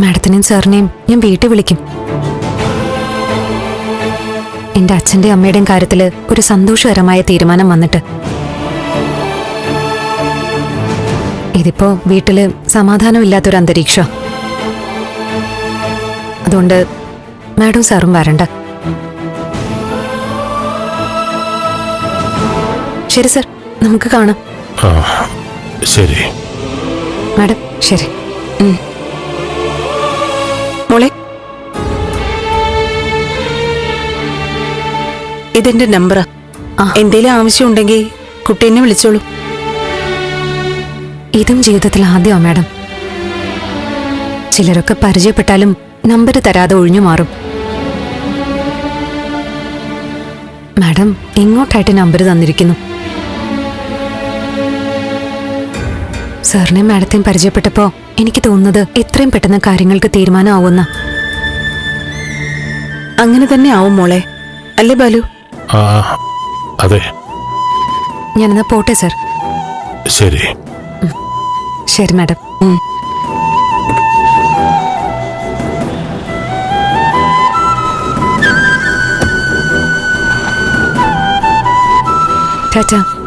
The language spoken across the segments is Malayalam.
മാഡത്തിനെയും സാറിനെയും ഞാൻ വീട്ടിൽ വിളിക്കും. എന്റെ അച്ഛന്റെ അമ്മയുടെയും കാര്യത്തിൽ ഒരു സന്തോഷകരമായ തീരുമാനം വന്നിട്ട്. ഇതിപ്പോ വീട്ടിൽ സമാധാനമില്ലാത്തൊരു അന്തരീക്ഷം. അതുകൊണ്ട് മാഡം സാറും വരണ്ട. ശരി സർ നമുക്ക് കാണാം. ശരി. മാഡം ശരി. മോളെ. ഇതെന്റെ നമ്പറാ. എന്തേലും ആവശ്യമുണ്ടെങ്കിൽ കുട്ടി എന്നെ വിളിച്ചോളൂ. ഇതും ജീവിതത്തിൽ ആദ്യമാ മാഡം. ചിലരൊക്കെ പരിചയപ്പെട്ടാലും നമ്പർ തരാതെ ഒഴിഞ്ഞു മാറും. മാഡം ഇങ്ങോട്ടായിട്ട് നമ്പർ തന്നിരിക്കുന്നു. സാറിനെയും മാഡത്തെയും പരിചയപ്പെട്ടപ്പോ എനിക്ക് തോന്നുന്നത് എത്രയും പെട്ടെന്ന് കാര്യങ്ങൾക്ക് തീരുമാനമാവുന്ന അങ്ങനെ തന്നെ ആവും മോളെ. അല്ലേ ബാലു? ആ അതെ. ഞാനെന്നാ പോട്ടെ സർ. ശരി. ശരി മാഡം. ടാറ്റ.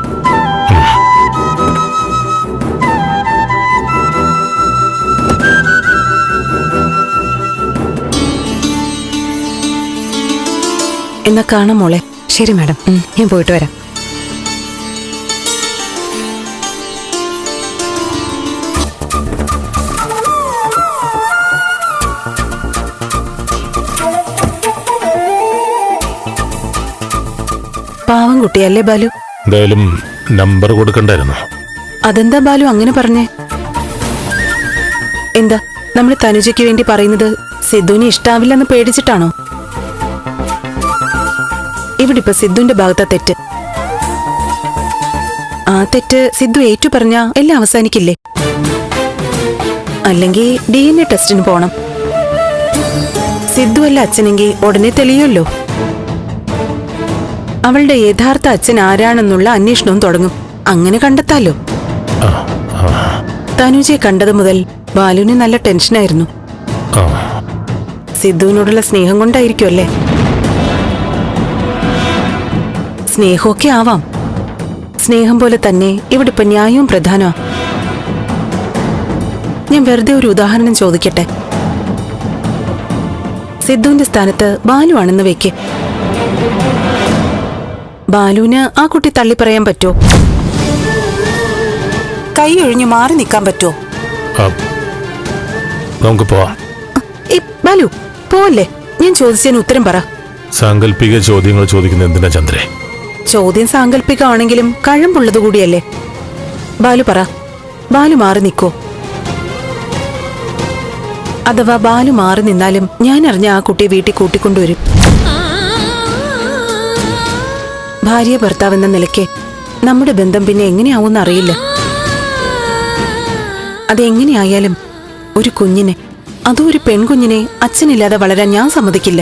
എന്നാ കാണാം മോളെ. ശരി മാഡം. ഞാൻ പോയിട്ട് വരാം. പാവം കുട്ടിയല്ലേ ബാലു? എന്തായാലും നമ്പർ കൊടുക്കണ്ടായിരുന്നു. അതെന്താ ബാലു അങ്ങനെ പറഞ്ഞേ? എന്താ നമ്മൾ തനുജയ്ക്ക് വേണ്ടി പറയുന്നത് സിദ്ധുവിന് ഇഷ്ടാവില്ലെന്ന് പേടിച്ചിട്ടാണോ? ഇവിടെ ഇപ്പൊ സിദ്ധുവിന്റെ ഭാഗത്ത് തെറ്റ്? ആ തെറ്റ് സിദ്ധു ഏറ്റു പറഞ്ഞ എല്ലാം അവസാനിക്കില്ലേ? അല്ലെങ്കിൽ ഡി എൻ എ ടെസ്റ്റിന് പോണം. സിദ്ധു അല്ല അച്ഛനെങ്കിൽ ഉടനെ തെളിയുമല്ലോ. അവളുടെ യഥാർത്ഥ അച്ഛൻ ആരാണെന്നുള്ള അന്വേഷണവും തുടങ്ങും. അങ്ങനെ കണ്ടെത്താലോ? തനുജയെ കണ്ടത് മുതൽ ബാലുവിന് നല്ല ടെൻഷനായിരുന്നു. സിദ്ധുവിനോടുള്ള സ്നേഹം കൊണ്ടായിരിക്കും അല്ലേ സ്നേഹമൊക്കെ ആവാം. സ്നേഹം പോലെ തന്നെ ഇവിടെ ഇപ്പൊ ന്യായവും പ്രധാനമാ. ഞാൻ വെറുതെ ഒരു ഉദാഹരണം ചോദിക്കട്ടെ? സിദ്ധുവിന്റെ സ്ഥാനത്ത് ബാലു ആണെന്ന് വെക്ക്. ബാലുവിന് ആ കുട്ടി തള്ളി പറയാൻ പറ്റുമോ കൈ ഒഴിഞ്ഞു മാറി നിൽക്കാൻ പറ്റുമോ നമുക്ക് പോവാം. ബാലു പോവല്ലേ? ഞാൻ ചോദിച്ചതിന് ഉത്തരം പറ. സാങ്കല്പിക ചോദ്യങ്ങൾ ചോദിക്കുന്ന എന്തിനാ ചന്ദ്രേ? ചോദ്യം സാങ്കല്പികമാണെങ്കിലും കഴമ്പുള്ളത് കൂടിയല്ലേ? ബാലു പറ. ബാലു മാറി നിൽക്കോ അഥവാ ബാലു മാറി നിന്നാലും ഞാൻ അറിഞ്ഞ ആ കുട്ടിയെ വീട്ടിൽ കൂട്ടിക്കൊണ്ടുവരും. ഭാര്യ ഭർത്താവ് എന്ന നിലയ്ക്ക് നമ്മുടെ ബന്ധം പിന്നെ എങ്ങനെയാവുമെന്ന് അറിയില്ല. അതെങ്ങനെയായാലും ഒരു കുഞ്ഞിനെ അതോ ഒരു പെൺകുഞ്ഞിനെ അച്ഛനില്ലാതെ വളരാൻ ഞാൻ സമ്മതിക്കില്ല.